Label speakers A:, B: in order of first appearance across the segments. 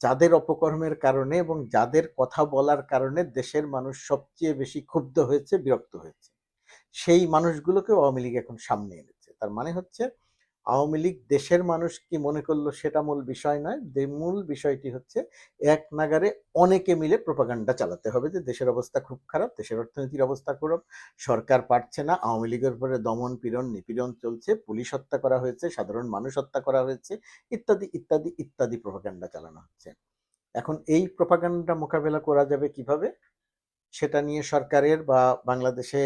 A: যাদের অপকর্মের কারণে এবং যাদের কথা বলার কারণে দেশের মানুষ সবচেয়ে বেশি ক্ষুব্ধ হয়েছে, বিরক্ত হয়েছে। সেই মানুষগুলোকে আওয়ামী লীগ এখন সামনে এনেছে। তার মানে হচ্ছে আওয়ামী লীগ দেশের মানুষ কি মনে করল সেটা মূল বিষয় নয়। মূল বিষয়টি হচ্ছে এক নাগারে অনেকে মিলে প্রপাগান্ডা চালাতে হবে যে দেশের অবস্থা খুব খারাপ, দেশের অর্থনীতির অবস্থা খারাপ, সরকার পারছে না, আওয়ামী লীগের উপরে দমন পীড়ন, নিপীড়ন চলছে, পুলিশ হত্যা করা হয়েছে, সাধারণ মানুষ হত্যা করা হয়েছে, ইত্যাদি ইত্যাদি ইত্যাদি প্রপাগান্ডা চালানো হচ্ছে। এখন এই প্রপাগান্ডা মোকাবেলা করা যাবে কীভাবে? সেটা নিয়ে সরকারের বা বাংলাদেশে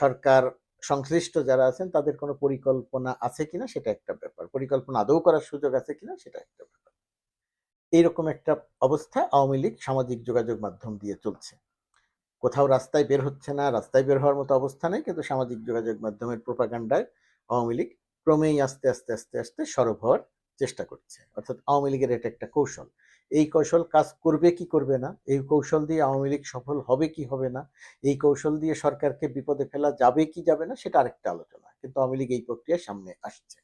A: সরকার সংশ্লিষ্ট যারা আছেন, তাদের কোনো পরিকল্পনা আছে কিনা সেটা একটা ব্যাপার। পরিকল্পনা আদৌ করার সুযোগ আছে কিনা সেটা একটা ব্যাপার। এইরকম একটা অবস্থা আওয়ামী লীগ সামাজিক যোগাযোগ মাধ্যম দিয়ে চলছে। কোথাও রাস্তায় বের হচ্ছে না, রাস্তায় বের হওয়ার মতো অবস্থা নেই, কিন্তু সামাজিক যোগাযোগ মাধ্যমের প্রোপাগান্ডায় আওয়ামী লীগ ক্রমেই আস্তে আস্তে আস্তে আস্তে সরব হওয়ার চেষ্টা করছে। অর্থাৎ আওয়ামী লীগের এটা একটা কৌশল। এই কৌশল কাজ করবে কি করবে না? এই কৌশল দিয়ে আওয়ামী লীগ সফল হবে কি হবে না? এই কৌশল দিয়ে সরকারকে বিপদে ফেলা যাবে কি যাবে না? সেটা আরেকটা আলোচনা। কিন্তু আওয়ামী লীগ এই প্রক্রিয়ার সামনে আসছে।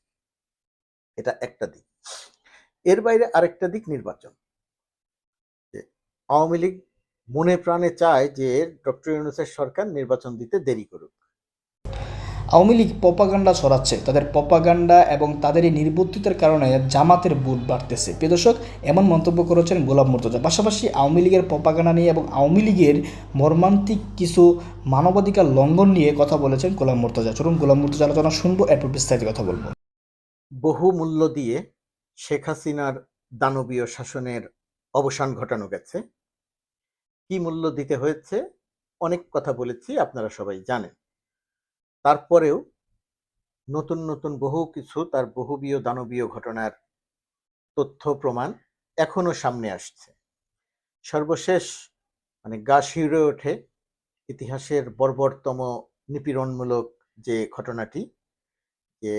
A: এটা একটা দিক। এর বাইরে আরেকটা দিক নির্বাচন। আওয়ামী লীগ মনে প্রাণে চায় যে ডক্টর ইউনুসের সরকার নির্বাচন দিতে দেরি করুক।
B: আওয়ামী লীগ পপাগান্ডা ছড়াচ্ছে তাদের প্রপাগান্ডা এবং তাদের এই নির্বুদ্ধিতার কারণে জামাতের বুট বাড়তেছে। প্রিয় দর্শক, এমন মন্তব্য করেছেন গোলাম মুর্তজা। পাশাপাশি আওয়ামী লীগের প্রপাগান্ডা নিয়ে এবং আওয়ামী লীগের মর্মান্তিক কিছু মানবাধিকার লঙ্ঘন নিয়ে কথা বলেছেন গোলাম মুর্তজা। চলুন গোলাম মুর্তজা আলোচনা শুনব এরপর বিস্তারিত কথা বলব।
A: বহু মূল্য দিয়ে শেখ হাসিনার দানবীয় শাসনের অবসান ঘটানো গেছে। কি মূল্য দিতে হয়েছে? অনেক কথা বলেছি, আপনারা সবাই জানেন। তারপরেও নতুন নতুন বহু কিছু তার বহুবীয় দানবীয় ঘটনার তথ্য প্রমাণ এখনও সামনে আসছে। সর্বশেষ মানে গা শিউরে ওঠে ইতিহাসের বর্বরতম নিপীড়নমূলক যে ঘটনাটি, যে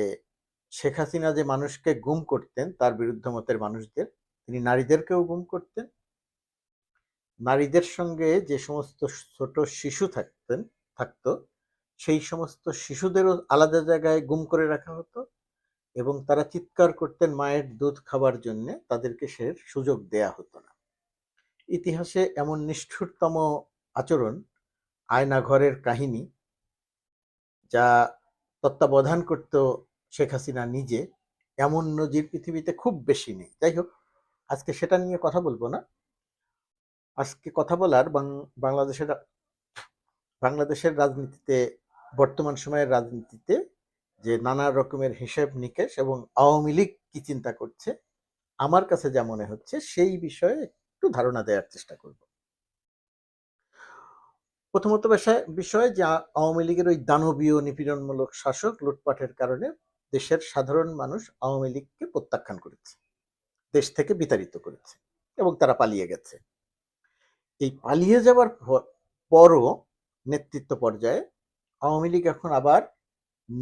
A: শেখ হাসিনা যে মানুষকে গুম করতেন, তার বিরুদ্ধ মতের মানুষদের, তিনি নারীদেরকেও গুম করতেন। নারীদের সঙ্গে যে সমস্ত ছোট শিশু থাকতেন, থাকতো সেই সমস্ত শিশুদেরও আলাদা জায়গায় গুম করে রাখা হতো এবং তারা চিৎকার করতেন মায়ের দুধ খাবার জন্য, তাদেরকে সে সুযোগ দেয়া হতো না। ইতিহাসে এমন নিষ্ঠুরতম আচরণ আয়নাঘরের কাহিনী যা তত্ত্বাবধান করত শেখ হাসিনা নিজে, এমন নজির পৃথিবীতে খুব বেশি নেই। যাই হোক, আজকে সেটা নিয়ে কথা বলব না। আজকে কথা বলার বাংলাদেশের বাংলাদেশের রাজনীতিতে বর্তমান সময়ের রাজনীতিতে যে নানা রকমের হিসেব নিকেশ এবং আওয়ামী লীগ কি চিন্তা করছে, আমার কাছে যা মনে হচ্ছে সেই বিষয়ে একটু ধারণা দেওয়ার চেষ্টা করব। প্রথমত বিষয় যে আওয়ামী লীগের ওই দানবীয় নিপীড়নমূলক শাসক লুটপাটের কারণে দেশের সাধারণ মানুষ আওয়ামী লীগকে প্রত্যাখ্যান করেছে, দেশ থেকে বিতাড়িত করেছে এবং তারা পালিয়ে গেছে। এই পালিয়ে যাওয়ার পরও নেতৃত্ব পর্যায়ে আওয়ামী লীগ এখন আবার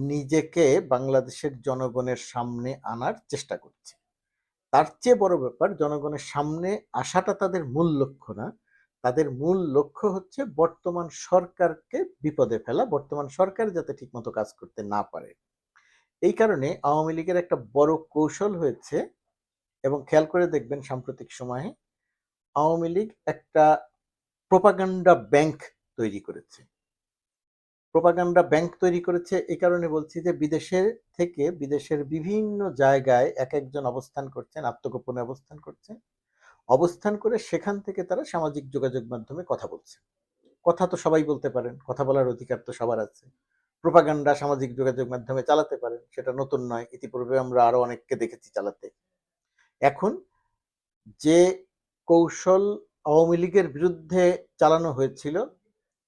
A: নিজেকে বাংলাদেশের জনগণের সামনে আনার চেষ্টা করছে। তার চেয়ে বড় ব্যাপার, জনগণের সামনে আসাটা তাদের মূল লক্ষ্য না। তাদের মূল লক্ষ্য হচ্ছে বর্তমান সরকারকে বিপদে ফেলা, বর্তমান সরকার যাতে ঠিকমতো কাজ করতে না পারে। এই কারণে আওয়ামী লীগের একটা বড় কৌশল হয়েছে এবং খেয়াল করে দেখবেন সাম্প্রতিক সময়ে আওয়ামী লীগ একটা প্রোপাগান্ডা ব্যাংক তৈরি করেছে। প্রোপাগান্ডা ব্যাংক তৈরি করেছে। এই কারণে বলছি যে বিদেশের থেকে বিদেশের বিভিন্ন জায়গায় এক একজন অবস্থান করছেন, আত্মগোপনে অবস্থান করছেন। অবস্থান করে সেখান থেকে তারা সামাজিক যোগাযোগ মাধ্যমে কথা বলছে। কথা তো সবাই বলতে পারেন, কথা বলার অধিকার তো সবার আছে। প্রোপাগান্ডা সামাজিক যোগাযোগ মাধ্যমে চালাতে পারেন, সেটা নতুন নয়, ইতিপূর্বে আমরা আরও অনেককে দেখেছি চালাতে। এখন যে কৌশল আওয়ামী লীগের বিরুদ্ধে চালানো হয়েছিল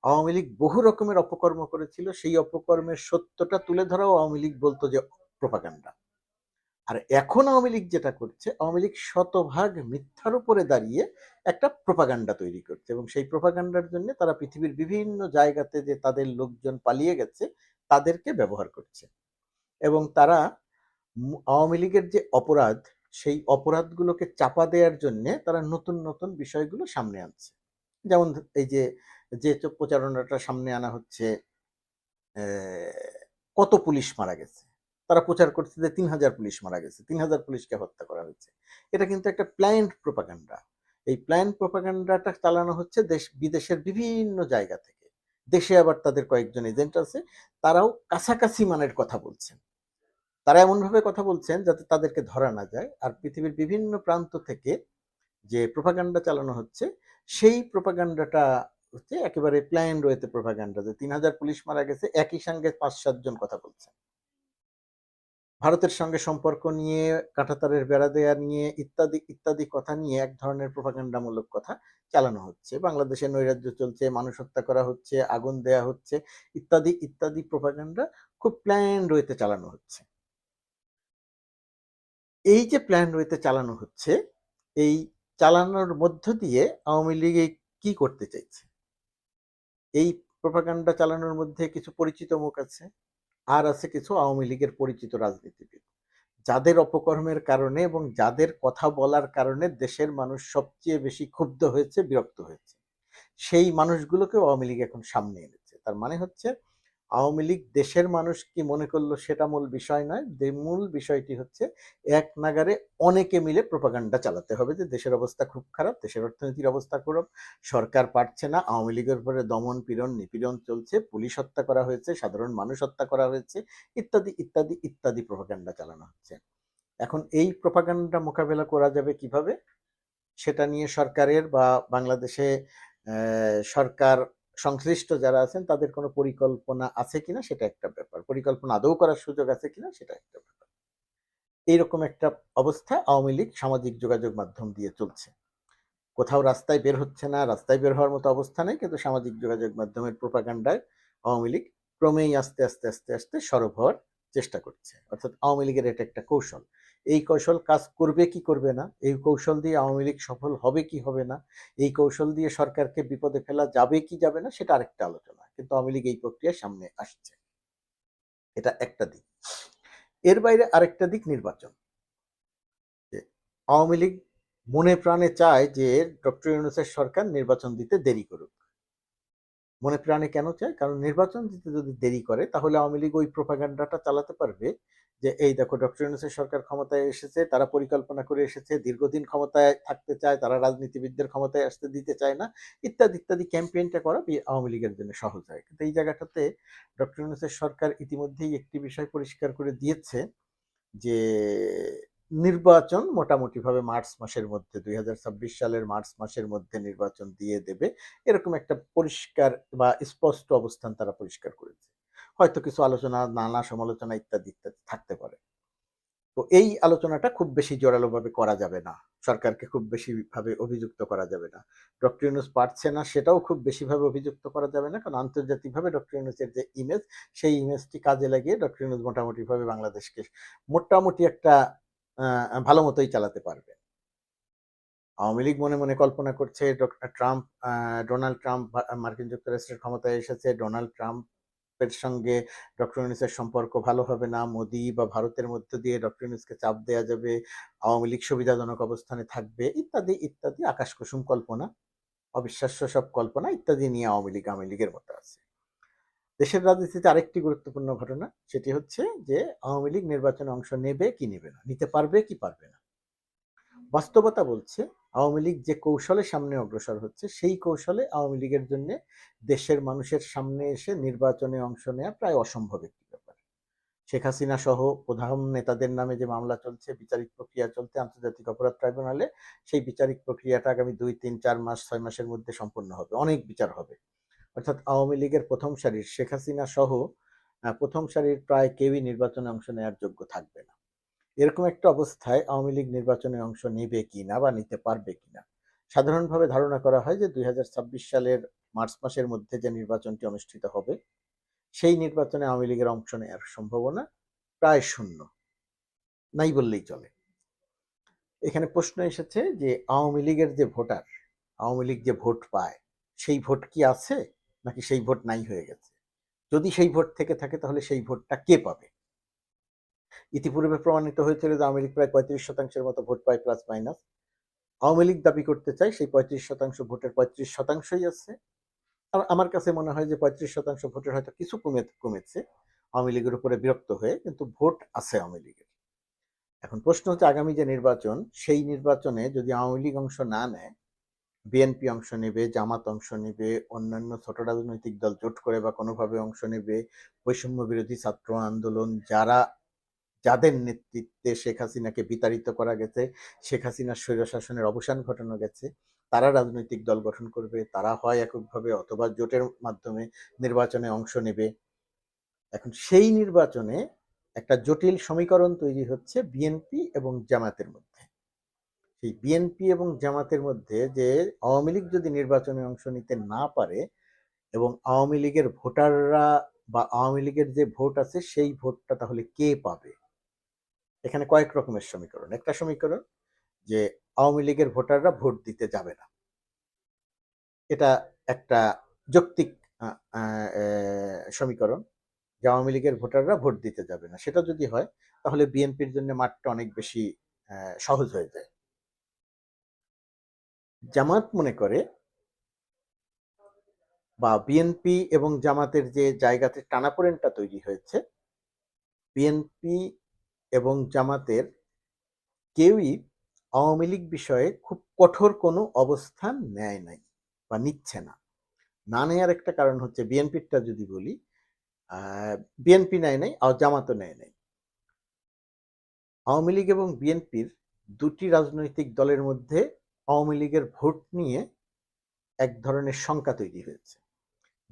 A: আওয়ামী লীগ বহু রকমের অপকর্ম করেছিল, সেই অপকর্মের সত্যটা তুলে ধরাও আওয়ামী লীগ বলতো যে প্রপাগান্ডা আর এখন আওয়ামী লীগ যেটা করছে, আওয়ামী লীগ শতভাগ মিথ্যার উপরে দাঁড়িয়ে একটা প্রপাগান্ডা তৈরি করছে এবং সেই প্রপাগান্ডার জন্য তারা পৃথিবীর বিভিন্ন জায়গাতে যে তাদের লোকজন পালিয়ে গেছে, তাদেরকে ব্যবহার করছে। এবং তারা আওয়ামী লীগের যে অপরাধ, সেই অপরাধগুলোকে চাপা দেওয়ার জন্যে তারা নতুন নতুন বিষয়গুলো সামনে আনছে। যেমন এই যে যে প্রচারণাটা সামনে আনা হচ্ছে কত পুলিশ মারা গেছে? তারা প্রচার করছে যে তিন হাজার পুলিশ মারা গেছে, তিন হাজার পুলিশকে হত্যা করা হয়েছে। এটা কিন্তু একটা প্ল্যান্ড প্রোপাগান্ডা। এই প্ল্যান প্রোপাগান্ডাটা চালানো হচ্ছে দেশ, বিদেশের বিভিন্ন জায়গা থেকে। দেশে আবার তাদের কয়েকজন এজেন্ট আছে, তারাও কাছাকাছি মানের কথা বলছেন। তারা এমনভাবে কথা বলছেন যাতে তাদেরকে ধরা না যায়। আর পৃথিবীর বিভিন্ন প্রান্ত থেকে যে প্রোপাগান্ডা চালানো হচ্ছে, সেই প্রোপাগান্ডাটা হচ্ছে একেবারে প্ল্যান রয়েছে প্রোপাগান্ডা যে তিন হাজার পুলিশ মারা গেছে, একই সঙ্গে পাঁচ সাতজন কথা বলছে। ভারতের সঙ্গে সম্পর্ক নিয়ে কাঁটাতারের বেড়া দেয়া নিয়ে, ইত্যাদি ইত্যাদি কথা নিয়ে এক ধরনের প্রোপাগান্ডামূলক কথা চালানো হচ্ছে। বাংলাদেশে নৈরাজ্য চলছে, মানুষ হত্যা করা হচ্ছে, আগুন দেয়া হচ্ছে, ইত্যাদি ইত্যাদি প্রোপাগান্ডা খুব প্ল্যান রয়েতে চালানো হচ্ছে। এই যে প্ল্যান রয়েতে চালানো হচ্ছে, এই চালানোর মধ্য দিয়ে আওয়ামী লীগ কি করতে চাইছে? এই প্রোপাগান্ডা চালানোর মধ্যে কিছু পরিচিত মুখ আছে, আর আছে কিছু আওয়ামী লীগের পরিচিত রাজনীতিবিদ। যাদের অপকর্মের কারণে এবং যাদের কথা বলার কারণে দেশের মানুষ সবচেয়ে বেশি ক্ষুব্ধ হয়েছে, বিরক্ত হয়েছে। সেই মানুষগুলোকে আওয়ামী লীগ এখন সামনে এনেছে। তার মানে হচ্ছে আওয়ামী লীগ দেশের মানুষ কি মনে করল সেটা মূল বিষয় নয়। মূল বিষয়টি হচ্ছে এক নাগারে অনেকে মিলে প্রোপাগান্ডা চালাতে হবে যে দেশের অবস্থা খুব খারাপ, দেশের অর্থনীতির অবস্থা খারাপ সরকার পারছে না, আওয়ামী লীগের উপরে দমন পীড়ন, নিপীড়ন চলছে, পুলিশ হত্যা করা হয়েছে, সাধারণ মানুষ হত্যা করা হয়েছে, ইত্যাদি ইত্যাদি ইত্যাদি প্রোপাগান্ডা চালানো হচ্ছে। এখন এই প্রোপাগান্ডা মোকাবেলা করা যাবে কীভাবে? সেটা নিয়ে সরকারের বা বাংলাদেশে সরকার সংশ্লিষ্ট যারা আছেন, তাদের কোনো পরিকল্পনা আছে কিনা সেটা একটা ব্যাপার। পরিকল্পনা আদৌ করার সুযোগ আছে কিনা সেটা একটা ব্যাপার। এইরকম একটা অবস্থা আওয়ামী লীগ সামাজিক যোগাযোগ মাধ্যম দিয়ে চলছে। কোথাও রাস্তায় বের হচ্ছে না, রাস্তায় বের হওয়ার মতো অবস্থা নেই, কিন্তু সামাজিক যোগাযোগ মাধ্যমের প্রোপাগান্ডায় আওয়ামী লীগ ক্রমেই আস্তে আস্তে আস্তে আস্তে সরব হওয়ার চেষ্টা করছে। অর্থাৎ আওয়ামী লীগের এটা একটা কৌশল। এই কৌশল কাজ করবে কি করবে না? এই কৌশল দিয়ে আওয়ামী লীগ সফল হবে কি হবে না? এই কৌশল দিয়ে সরকারকে বিপদে ফেলা যাবে কি যাবে না? সেটা আরেকটা আলোচনা। কিন্তু আওয়ামী লীগ এই প্রক্রিয়ার সামনে আসছে। এটা একটা দিক। এর বাইরে আরেকটা দিক নির্বাচন। আওয়ামী লীগ মনে প্রাণে চায় যে ডক্টর ইউনুসের সরকার নির্বাচন দিতে দেরি করুক। মনে প্রাণে কেন চায়? কারণ নির্বাচন দিতে যদি দেরি করে, তাহলে আওয়ামী লীগ ওই প্রোপাগান্ডাটা চালাতে পারবে যে, এই দেখো, ডক্টর ইউনুসের সরকার ক্ষমতায় এসেছে, তারা পরিকল্পনা করে এসেছে, দীর্ঘদিন ক্ষমতায় থাকতে চায়, তারা রাজনীতিবিদদের ক্ষমতায় আসতে দিতে চায় না। ইত্যাদি ইত্যাদি ক্যাম্পেইনটা করা আওয়ামী লীগের জন্য সহজ হয়। কিন্তু এই জায়গাটাতে ডক্টর ইউনুসের সরকার ইতিমধ্যেই একটি বিষয় পরিষ্কার করে দিয়েছে যে, নির্বাচন মোটামুটিভাবে মার্চ মাসের মধ্যে, দুই হাজার ছাব্বিশ সালের মার্চ মাসের মধ্যে নির্বাচন দিয়ে দেবে, এরকম একটা পরিষ্কার বা স্পষ্ট অবস্থান তারা পরিষ্কার করেছে। হয়তো কিছু আলোচনা, নানা সমালোচনা ইত্যাদি ইত্যাদি থাকতে পারে। তো এই আলোচনাটা খুব বেশি জোরালোভাবে করা যাবে না। সরকারকে খুব বেশি ভাবে অভিযুক্ত করা যাবে না। ডক্টর ইউনুস পারছে না সেটাও খুব বেশিভাবে অভিযুক্ত করা যাবে না, কারণ আন্তর্জাতিকভাবে ডক্টর ইউনুসের যে ইমেজ সেই ইমেজটি কাজে লাগিয়ে ডক্টর ইউনুস মোটামুটিভাবে বাংলাদেশকে মোটামুটি একটা ভালো মতোই চালাতে পারবে। আওয়ামী লীগ মনে মনে কল্পনা করছে, ডক্টর ট্রাম্প ডোনাল্ড ট্রাম্প, মার্কিন যুক্তরাষ্ট্রের ক্ষমতায় এসেছে, ডোনাল্ড ট্রাম্পের সঙ্গে ডক্টর ইউনুসের সম্পর্ক ভালো হবে না। মোদি বা ভারতের মধ্য দিয়ে ডক্টর ইউনুসকে চাপ দেওয়া যাবে, আওয়ামী লীগ সুবিধাজনক অবস্থানে থাকবে, ইত্যাদি ইত্যাদি। আকাশ কুসুম কল্পনা, অবিশ্বাস্য সব কল্পনা, ইত্যাদি নিয়ে আওয়ামী লীগ আওয়ামী লীগের মতো আছে। দেশের রাজনীতিতে আরেকটি গুরুত্বপূর্ণ ঘটনা, সেটি হচ্ছে যে আওয়ামী লীগ নির্বাচনে অংশ নেবে কি নেবে না, নিতে পারবে কি পারবে না। বাস্তবতা বলছে, আওয়ামী লীগ যে কৌশলে সামনে অগ্রসর হচ্ছে, সেই কৌশলে আওয়ামী লীগের জন্য দেশের মানুষের সামনে এসে নির্বাচনে অংশ নেওয়া প্রায় অসম্ভব একটি ব্যাপার। শেখ হাসিনা সহ প্রধান নেতাদের নামে যে মামলা চলছে, বিচারিক প্রক্রিয়া চলছে আন্তর্জাতিক অপরাধ ট্রাইব্যুনালে, সেই বিচারিক প্রক্রিয়াটা আগামী দুই, তিন, চার মাস, ছয় মাসের মধ্যে সম্পন্ন হবে, অনেক বিচার হবে। অর্থাৎ আওয়ামী লীগের প্রথম সারির শেখ হাসিনা সহ প্রথম সারির প্রায় কেউই নির্বাচনে অংশ নেওয়ার যোগ্য থাকবে না। এরকম একটা অবস্থায় আওয়ামী লীগ নির্বাচনে অংশ নেবে কিনা বা নিতে পারবে কিনা? সাধারণভাবে ধারণা করা হয় যে দুই হাজার ছাব্বিশ সালের মার্চ মাসের মধ্যে যে নির্বাচনটি অনুষ্ঠিত হবে, সেই নির্বাচনে আওয়ামী লীগের অংশ নেওয়ার সম্ভাবনা প্রায় শূন্য। নাই বললেই চলে। এখানে প্রশ্ন এসেছে যে আওয়ামী লীগের যে ভোটার, আওয়ামী লীগ যে ভোট পায়, সেই ভোট কি আছে? নাকি সেই ভোট নাই হয়ে গেছে? যদি সেই ভোট থেকে থাকে, তাহলে সেই ভোটটা কে পাবে? ইতিপূর্বে প্রমাণিত হয়েছিল যে আওয়ামী লীগ প্রায় পঁয়ত্রিশ শতাংশের মতো ভোট পায় প্লাস মাইনাস আওয়ামী লীগ দাবি করতে চায় সেই পঁয়ত্রিশ শতাংশ ভোটের পঁয়ত্রিশ শতাংশই আছে। আর আমার কাছে মনে হয় যে পঁয়ত্রিশ শতাংশ ভোটের হয়তো কিছু কমে, কমেছে। আওয়ামী লীগের উপরে বিরক্ত হয়ে কিন্তু ভোট আছে আওয়ামী লীগের। এখন প্রশ্ন হচ্ছে আগামী যে নির্বাচন, সেই নির্বাচনে যদি আওয়ামী লীগ অংশ না নেয় বিএনপি অংশ নেবে, জামাত অংশ নেবে, অন্যান্য ছোট রাজনৈতিক দল জোট করে বা কোনোভাবে অংশ নেবে, বৈষম্য বিরোধী ছাত্র আন্দোলন যারা যাদের নেতৃত্বে শেখ হাসিনাকে বিতাড়িত করা গেছে, শেখ হাসিনার স্বৈরশাসনের অবসান ঘটানো গেছে, তারা রাজনৈতিক দল গঠন করবে, তারা হয় এককভাবে অথবা জোটের মাধ্যমে নির্বাচনে অংশ নেবে। এখন সেই নির্বাচনে একটা জটিল সমীকরণ তৈরি হচ্ছে বিএনপি এবং জামাতের মধ্যে। সেই বিএনপি এবং জামাতের মধ্যে যে আওয়ামী লীগ যদি নির্বাচনে অংশ নিতে না পারে এবং আওয়ামী লীগের ভোটাররা বা আওয়ামী লীগের যে ভোট আছে, সেই ভোটটা তাহলে কে পাবে? এখানে কয়েক রকমের সমীকরণ। একটা সমীকরণ যে আওয়ামী লীগের ভোটাররা ভোট দিতে যাবে না। এটা একটা যৌক্তিক সমীকরণ যে আওয়ামী লীগের ভোটাররা ভোট দিতে যাবে না। সেটা যদি হয়, তাহলে বিএনপির জন্য মাঠটা অনেক বেশি সহজ হয়ে যায়। জামাত মনে করে বা বিএনপি এবং জামাতের যে জায়গাতে টানাপোড়েনটা তৈরি হয়েছে, বিএনপি এবং জামাতের কেউই আওয়ামী লীগ বিষয়ে খুব কঠোর কোনো অবস্থান নেয় নাই বা নিচ্ছে না। না নেওয়ার একটা কারণ হচ্ছে বিএনপিরটা যদি বলি বিএনপি নেয় নাই আর জামাতও নেয় নাই। আওয়ামী লীগ এবং বিএনপির দুটি রাজনৈতিক দলের মধ্যে আওয়ামী লীগের ভোট নিয়ে এক ধরনের শঙ্কা তৈরি হয়েছে।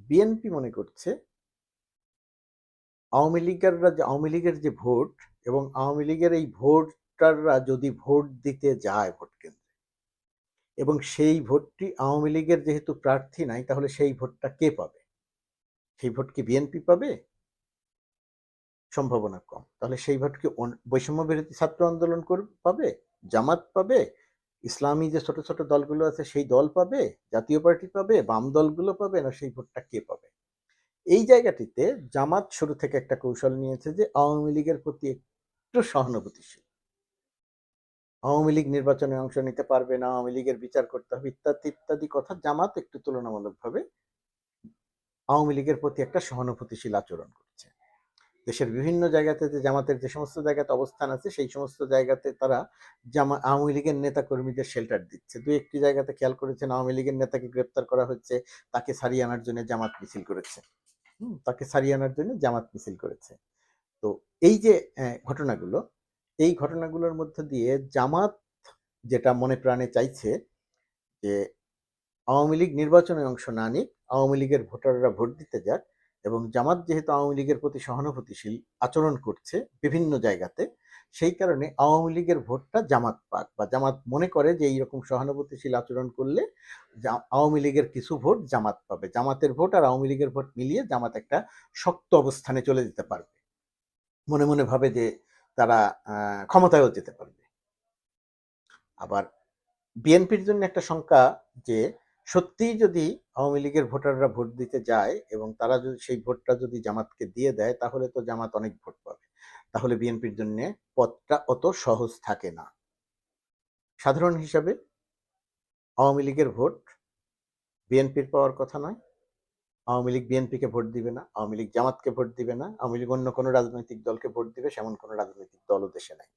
A: বিএনপি মনে করছে, আওয়ামী লীগাররা যে, আওয়ামী লীগের যে ভোট এবং আওয়ামী লীগের এই ভোটাররা যদি ভোট দিতে যায় ভোট কেন্দ্রে এবং সেই ভোটটি আওয়ামী লীগের যেহেতু প্রার্থী নাই, তাহলে সেই ভোটটা কে পাবে? সেই ভোট কি বিএনপি পাবে? সম্ভাবনা কম। তাহলে সেই ভোট কি বৈষম্য বিরোধী ছাত্র আন্দোলন কর- পাবে? জামাত পাবে? ইসলামী যে ছোট ছোট দলগুলো আছে সেই দল পাবে? জাতীয় পার্টি পাবে? বাম দলগুলো পাবে? না সেই ভোটটা কে পাবে? এই জায়গাটিতে জামাত শুরু থেকে একটা কৌশল নিয়েছে যে আওয়ামী লীগের প্রতি একটু সহানুভূতিশীল। আওয়ামী লীগ নির্বাচনে অংশ নিতে পারবে না আওয়ামী লীগের বিচার করতে হবে ইত্যাদি ইত্যাদি কথা জামাত একটু তুলনামূলকভাবে আওয়ামী লীগের প্রতি একটা সহানুভূতিশীল আচরণ করছে। দেশের বিভিন্ন জায়গাতে যে জামাতের যে সমস্ত জায়গাতে অবস্থান আছে সেই সমস্ত জায়গাতে তারা জামা আওয়ামী লীগের নেতা কর্মীদের শেল্টার দিচ্ছে। দু একটি জায়গাতে খেয়াল করেছেন আওয়ামী লীগের নেতাকে গ্রেপ্তার করা হচ্ছে তাকে সারিয়ে আনার জন্য জামাত মিছিল করেছে। হুম, তাকে সারিয়ে আনার জন্য জামাত মিছিল করেছে। তো এই যে ঘটনাগুলো, এই ঘটনাগুলোর মধ্য দিয়ে জামাত যেটা মনে প্রাণে চাইছে যে, আওয়ামী লীগ নির্বাচনে অংশ না নিক, আওয়ামী লীগের ভোটাররা ভোট দিতে যাক এবং জামাত যেহেতু আওয়ামী লীগের প্রতি সহানুভূতিশীল আচরণ করছে বিভিন্ন জায়গাতে, সেই কারণে আওয়ামী লীগের ভোটটা জামাত পাক বা জামাত মনে করে যে, এইরকম সহানুভূতিশীল আচরণ করলে আওয়ামী লীগের কিছু ভোট জামাত পাবে। জামাতের ভোট আর আওয়ামী লীগের ভোট মিলিয়ে জামাত একটা শক্ত অবস্থানে চলে যেতে পারবে। মনে মনে ভাবে যে তারা ক্ষমতায়ও যেতে পারবে। আবার বিএনপির জন্য একটা শঙ্কা যে সত্যিই যদি আওয়ামী লীগের ভোটাররা ভোট দিতে যায় এবং তারা যদি সেই ভোটটা যদি জামাতকে দিয়ে দেয়, তাহলে তো জামাত অনেক ভোট পাবে। তাহলে বিএনপির জন্য পথটা অত সহজ থাকে না। সাধারণ হিসাবে আওয়ামী লীগের ভোট বিএনপির পাওয়ার কথা নয়। আওয়ামী লীগ বিএনপিকে ভোট দিবে না, আওয়ামী লীগ জামাতকে ভোট দিবে না, আওয়ামী লীগ অন্য কোনো রাজনৈতিক দলকে ভোট দিবে, সেমন কোনো রাজনৈতিক দলও দেশে নাই।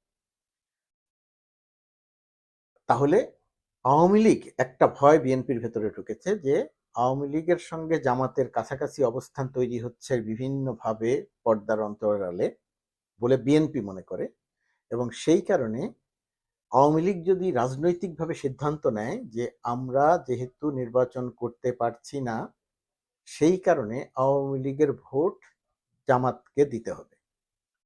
A: তাহলে আওয়ামী লীগ একটা ভয় বিএনপির ভেতরে ঢুকেছে যে আওয়ামী লীগের সঙ্গে জামাতের কাছাকাছি অবস্থান তৈরি হচ্ছে বিভিন্নভাবে পর্দার অন্তরালে বলে বিএনপি মনে করে এবং সেই কারণে আওয়ামী লীগ যদি রাজনৈতিকভাবে সিদ্ধান্ত নেয় যে আমরা যেহেতু নির্বাচন করতে পারছি না সেই কারণে আওয়ামী লীগের ভোট জামাতকে দিতে হবে।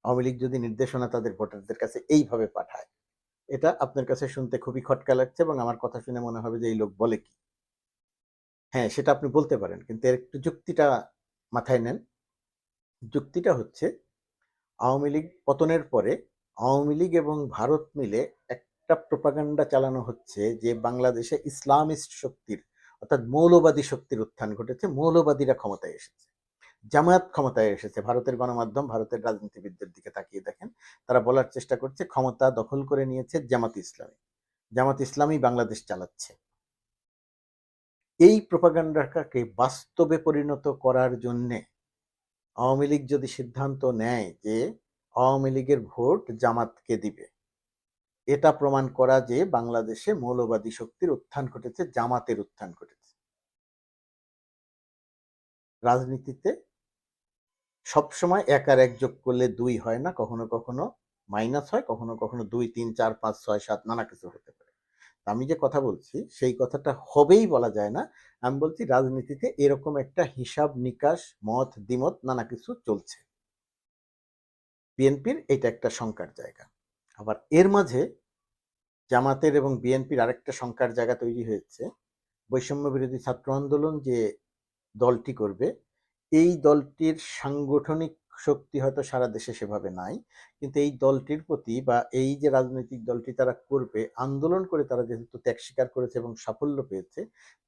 A: আওয়ামী লীগ যদি নির্দেশনা তাদের ভোটারদের কাছে এইভাবে পাঠায়, এটা আপনার কাছে শুনতে খুবই খটকা লাগছে এবং আমার কথা শুনে মনে হবে যে এই লোক বলে কি? হ্যাঁ সেটা আপনি বলতে পারেন, কিন্তু এর একটু যুক্তিটা মাথায় নেন। যুক্তিটা হচ্ছে, আওয়ামী লীগ পতনের পরে আওয়ামী লীগ এবং ভারত মিলে একটা প্রপাগান্ডা চালানো হচ্ছে যে বাংলাদেশে ইসলামিস্ট শক্তির অর্থাৎ মৌলবাদী শক্তির উত্থান ঘটেছে, মৌলবাদীরা ক্ষমতায় এসেছে। জামায়াত ক্ষমতায় এসেছে, ভারতের গণমাধ্যম, ভারতের রাজনীতিবিদদের দিকে তাকিয়ে দেখেন। তারা বলার চেষ্টা করছে, ক্ষমতা দখল করে নিয়েছে জামাত ইসলামী। জামাত ইসলামী বাংলাদেশ চালাচ্ছে। এই প্রপাগান্ডাটাকে বাস্তবে পরিণত করার জন্যে আওয়ামী লীগ যদি সিদ্ধান্ত নেয় যে আওয়ামী লীগের ভোট জামাতকে দিবে এটা প্রমাণ করা যে বাংলাদেশে মৌলবাদী শক্তির উত্থান ঘটেছে, জামাতের উত্থান ঘটেছে। রাজনীতিতে সবসময় এক আর এক যোগ করলে দুই হয় না, কখনো কখনো মাইনাস হয়, কখনো কখনো দুই, তিন, চার, পাঁচ, ছয়, সাত, নানা কিছু হতে পারে। আমি যে কথা বলছি, সেই কথাটা হবেই বলা যায় না। আমি বলছি রাজনীতিতে এরকম একটা হিসাব নিকাশ, মত, দ্বিমত, নানা কিছু চলছে। বিএনপির এটা একটা শঙ্কার জায়গা। আবার এর মাঝে জামাতের এবং বিএনপির আরেকটা শঙ্কার জায়গা তৈরি হয়েছে। বৈষম্য বিরোধী ছাত্র আন্দোলন যে দলটি করবে, এই দলটির সাংগঠনিক শক্তি হয়তো সারা দেশে সেভাবে নাই, কিন্তু এই দলটির প্রতি বা এই যে রাজনৈতিক দলটি তারা করবে, আন্দোলন করে তারা যেহেতু ত্যাগ স্বীকার করেছে এবং সাফল্য পেয়েছে,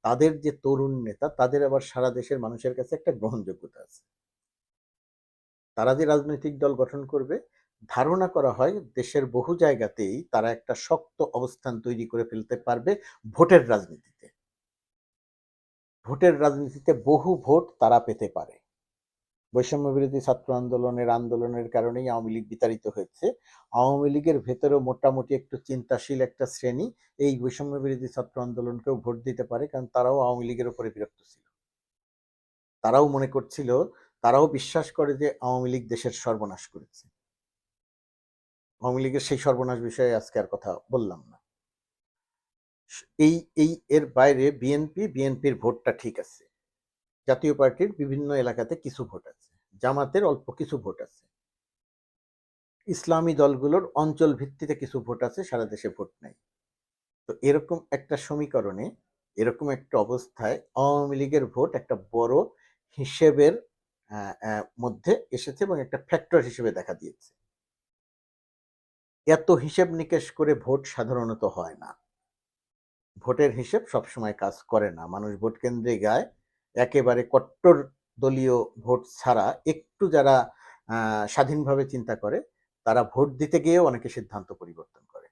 A: তাদের যে তরুণ নেতা, তাদের আবার সারা দেশের মানুষের কাছে একটা গ্রহণযোগ্যতা আছে। তারা যে রাজনৈতিক দল গঠন করবে ধারণা করা হয় দেশের বহু জায়গাতেই তারা একটা শক্ত অবস্থান তৈরি করে ফেলতে পারবে ভোটের রাজনীতিতে। ভোটের রাজনীতিতে বহু ভোট তারা পেতে পারে। বৈষম্য বিরোধী ছাত্র আন্দোলনের আন্দোলনের কারণেই আওয়ামী লীগ বিতাড়িত হয়েছে। আওয়ামী লীগের ভেতরেও মোটামুটি একটু চিন্তাশীল একটা শ্রেণি এই বৈষম্য বিরোধী ছাত্র আন্দোলনকেও ভোট দিতে পারে কারণ তারাও আওয়ামী লীগের উপরে বিরক্ত ছিল। তারাও মনে করছিল, তারাও বিশ্বাস করে যে আওয়ামী লীগ দেশের সর্বনাশ করেছে। আওয়ামী লীগের সেই সর্বনাশ বিষয়ে আজকে আর কথা বললাম না। এই এই এর বাইরে বিএনপি, বিএনপির ভোটটা ঠিক আছে। জাতীয় পার্টির বিভিন্ন এলাকাতে কিছু ভোট আছে। জামাতের অল্প কিছু ভোট আছে। ইসলামী দলগুলোর অঞ্চল ভিত্তিতে কিছু ভোট আছে, সারা দেশে ভোট নাই। তো এরকম একটা সমীকরণে, এরকম একটা অবস্থায় আওয়ামী লীগের ভোট একটা বড় হিসেবের মধ্যে এসেছে এবং একটা ফ্যাক্টর হিসেবে দেখা দিয়েছে। এত হিসেব নিকেশ করে ভোট সাধারণত হয় না। ভোটের হিসেব সবসময় কাজ করে না। মানুষ ভোট কেন্দ্রে গায়, একেবারে কট্টর দলীয় ভোট ছাড়া একটু যারা স্বাধীনভাবে চিন্তা করে, তারা ভোট দিতে গিয়েও অনেকে সিদ্ধান্ত পরিবর্তন করে।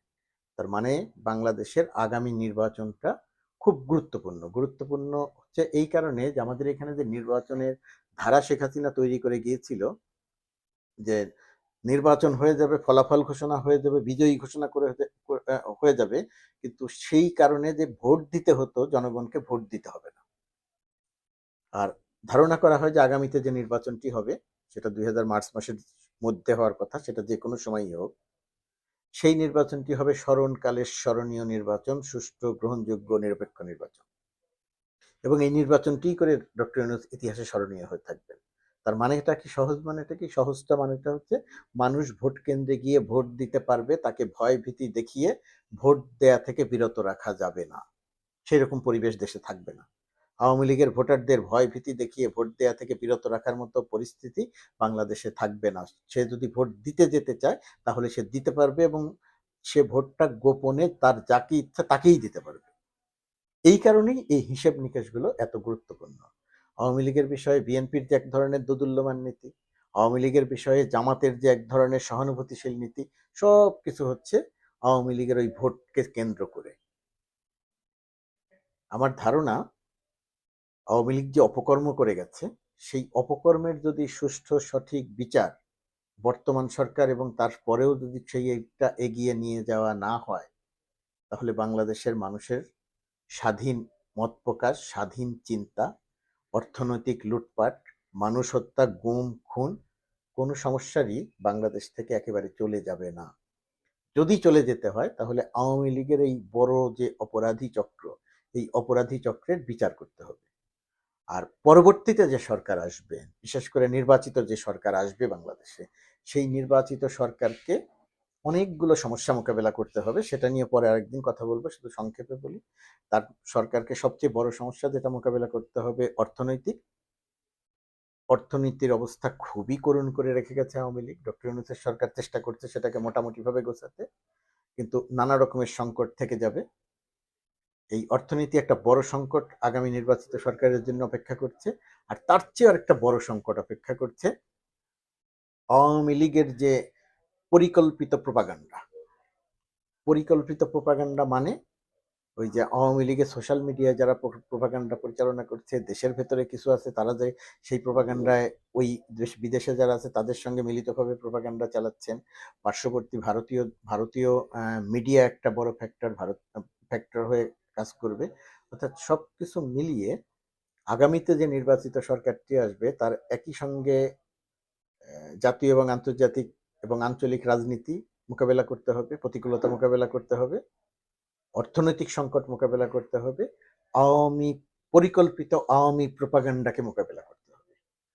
A: তার মানে বাংলাদেশের আগামী নির্বাচনটা খুব গুরুত্বপূর্ণ। গুরুত্বপূর্ণ হচ্ছে এই কারণে যে আমাদের এখানে যে নির্বাচনের ধারা শেখ হাসিনা তৈরি করে গিয়েছিল, যে নির্বাচন হয়ে যাবে, ফলাফল ঘোষণা হয়ে যাবে, বিজয়ী ঘোষণা করে হয়ে যাবে, কিন্তু সেই কারণে যে ভোট দিতে হতো, জনগণকে ভোট দিতে হবে না। আর ধারণা করা হয় যে আগামীতে যে নির্বাচনটি হবে, সেটা দুই হাজার মার্চ মাসের মধ্যে হওয়ার কথা, সেটা যে কোনো সময়ই হোক, সেই নির্বাচনটি হবে স্মরণকালের স্মরণীয় নির্বাচন, সুষ্ঠু, গ্রহণযোগ্য, নিরপেক্ষ নির্বাচন। এবং এই নির্বাচনটি করে ডক্টর ইউনুস ইতিহাসে স্মরণীয় হয়ে থাকবেন। তার মানেটা কি সহজ মানেটা কি? সহজটা মানেটা হচ্ছে মানুষ ভোট কেন্দ্রে গিয়ে ভোট দিতে পারবে, তাকে ভয় ভীতি দেখিয়ে ভোট দেয়া থেকে বিরত রাখা যাবে না। সেরকম পরিবেশ দেশে থাকবে না। আওয়ামী লীগের ভোটারদের ভয় ভীতি দেখিয়ে ভোট দেয়া থেকে বিরত রাখার মতো পরিস্থিতি বাংলাদেশে থাকবে না। সে যদি ভোট দিতে যেতে চায়, তাহলে সে দিতে পারবে এবং সে ভোটটা গোপনে তার যাকে ইচ্ছা তাকেই দিতে পারবে। এই কারণেই এই হিসেব নিকেশগুলো এত গুরুত্বপূর্ণ। আওয়ামী লীগের বিষয়ে বিএনপির যে এক ধরনের দোদুল্যমান নীতি, আওয়ামী লীগের বিষয়ে জামাতের যে এক ধরনের সহানুভূতিশীল নীতি, সব কিছু হচ্ছে আওয়ামী লীগের ওই ভোটকে কেন্দ্র করে। আমার ধারণা, আওয়ামী লীগ যে অপকর্ম করে গেছে, সেই অপকর্মের যদি সুষ্ঠু, সঠিক বিচার বর্তমান সরকার এবং তারপরেও যদি সেই সেইটা এগিয়ে নিয়ে যাওয়া না হয়, তাহলে বাংলাদেশের মানুষের স্বাধীন মত প্রকাশ, স্বাধীন চিন্তা অর্থনৈতিক লুটপাট, মানুষ হত্যা গুম, খুন, কোনো সমস্যারই বাংলাদেশ থেকে একেবারে চলে যাবে না। যদি চলে যেতে হয়, তাহলে আওয়ামী লীগের এই বড় যে অপরাধী চক্র, এই অপরাধী চক্রের বিচার করতে হবে। আর পরবর্তীতে যে সরকার আসবে, বিশেষ করে নির্বাচিত যে সরকার আসবে বাংলাদেশে, সেই নির্বাচিত সরকারকে অনেকগুলো সমস্যা মোকাবেলা করতে হবে, সেটা নিয়ে পরে আরেকদিন কথা বলব, শুধু সংক্ষেপে বলি। তার সরকারকে সবচেয়ে বড় সমস্যা যেটা মোকাবেলা করতে হবে অর্থনৈতিক। অর্থনীতির অবস্থা খুবই করুণ করে রেখে গেছে আওয়ামী লীগ। ডক্টর ইউনূসের সরকার চেষ্টা করছে সেটাকে মোটামুটি ভাবে গোছাতে, কিন্তু নানা রকমের সংকট থেকে যাবে। এই অর্থনীতি একটা বড় সংকট আগামী নির্বাচিত সরকারের জন্য অপেক্ষা করছে, আর তার চেয়ে একটা বড় সংকট অপেক্ষা করছে। আওয়ামী লীগের যে পরিকল্পিত প্রপাগান্ডা পরিকল্পিত প্রপাগান্ডা মানে ওই যে আওয়ামী লীগের সোশ্যাল মিডিয়ায় যারা প্রোপাগান্ডা পরিচালনা করছে, দেশের ভেতরে কিছু আছে, তারা যে সেই প্রোপাগান্ডায় ওই দেশ বিদেশে যারা আছে, তাদের সঙ্গে মিলিতভাবে প্রোপাগান্ডা চালাচ্ছেন। পার্শ্ববর্তী ভারতীয় ভারতীয় মিডিয়া একটা বড় ফ্যাক্টর ভারত ফ্যাক্টর হয়ে কাজ করবে। অর্থাৎ সব কিছু মিলিয়ে আগামীতে যে নির্বাচিত সরকারটি আসবে, তার একই সঙ্গে জাতীয় এবং আন্তর্জাতিক এবং আঞ্চলিক রাজনীতি মোকাবেলা করতে হবে, প্রতিকূলতা মোকাবেলা করতে হবে, অর্থনৈতিক সংকট মোকাবেলা করতে হবে, আওয়ামী, পরিকল্পিত আওয়ামী প্রোপাগান্ডাকে মোকাবেলা করতে হবে,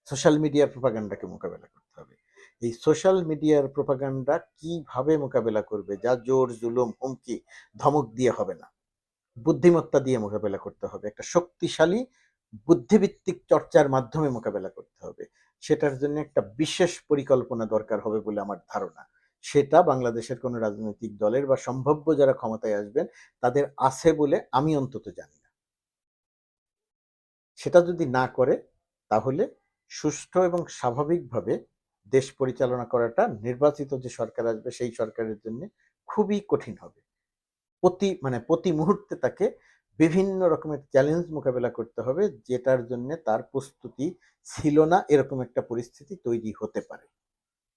A: সোশ্যাল মিডিয়ার প্রোপাগান্ডাকে মোকাবেলা করতে হবে। এই সোশ্যাল মিডিয়ার প্রোপাগান্ডা কীভাবে মোকাবেলা করবে যা জোর, জুলুম, হুমকি, ধমক দিয়ে হবে না? বুদ্ধিমত্তা দিয়ে মোকাবেলা করতে হবে, একটা শক্তিশালী বুদ্ধিভিত্তিক চর্চার মাধ্যমে মোকাবেলা করতে হবে। সেটার জন্য একটা বিশেষ পরিকল্পনা দরকার হবে বলে আমার ধারণা। সেটা বাংলাদেশের কোনো রাজনৈতিক দলের বা সম্ভাব্য যারা ক্ষমতায় আসবেন, তাদের আছে বলে আমি অন্তত জানি না। সেটা যদি না করে, তাহলে সুষ্ঠু এবং স্বাভাবিকভাবে দেশ পরিচালনা করাটা, নির্বাচিত যে সরকার আসবে সেই সরকারের জন্য খুবই কঠিন হবে। প্রতি মানে প্রতি মুহূর্তে তাকে বিভিন্ন রকমের চ্যালেঞ্জ মোকাবেলা করতে হবে, যেটার জন্য তার প্রস্তুতি ছিল না, এরকম একটা পরিস্থিতি তৈরি হতে পারে।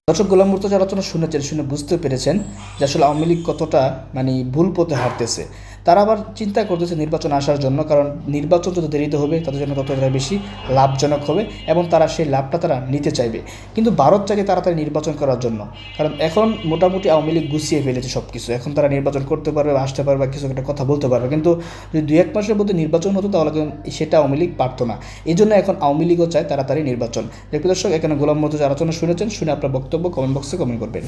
B: দর্শক গোলাম মুর্তজা আলোচনা শুনেছেন, শুনে বুঝতে পেরেছেন যে আসলে আওয়ামী লীগ কতটা মানে ভুল পথে হাঁটতেছে। তারা আবার চিন্তা করতেছে নির্বাচন আসার জন্য, কারণ নির্বাচন যত দেরিতে হবে, তাদের জন্য ততটা বেশি লাভজনক হবে এবং তারা সেই লাভটা তারা নিতে চাইবে। কিন্তু ভারত চাইছে তাড়াতাড়ি নির্বাচন করার জন্য। কারণ এখন মোটামুটি আওয়ামী লীগ গুছিয়ে ফেলেছে সব কিছু এখন তারা নির্বাচন করতে পারবে আসতে পারবে কিছু একটা কথা বলতে পারবে। কিন্তু যদি দু এক মাসের মধ্যে নির্বাচন হতো, তাহলে সেটা আওয়ামী লীগ পারতো না। এই জন্য এখন আওয়ামী লীগও চায় তাড়াতাড়ি নির্বাচন। দর্শক, এখানে গোলাম মতো আলোচনা শুনেছেন। শুনে আপনার বক্তব্য কমেন্ট বক্সে কমেন্ট করবেন।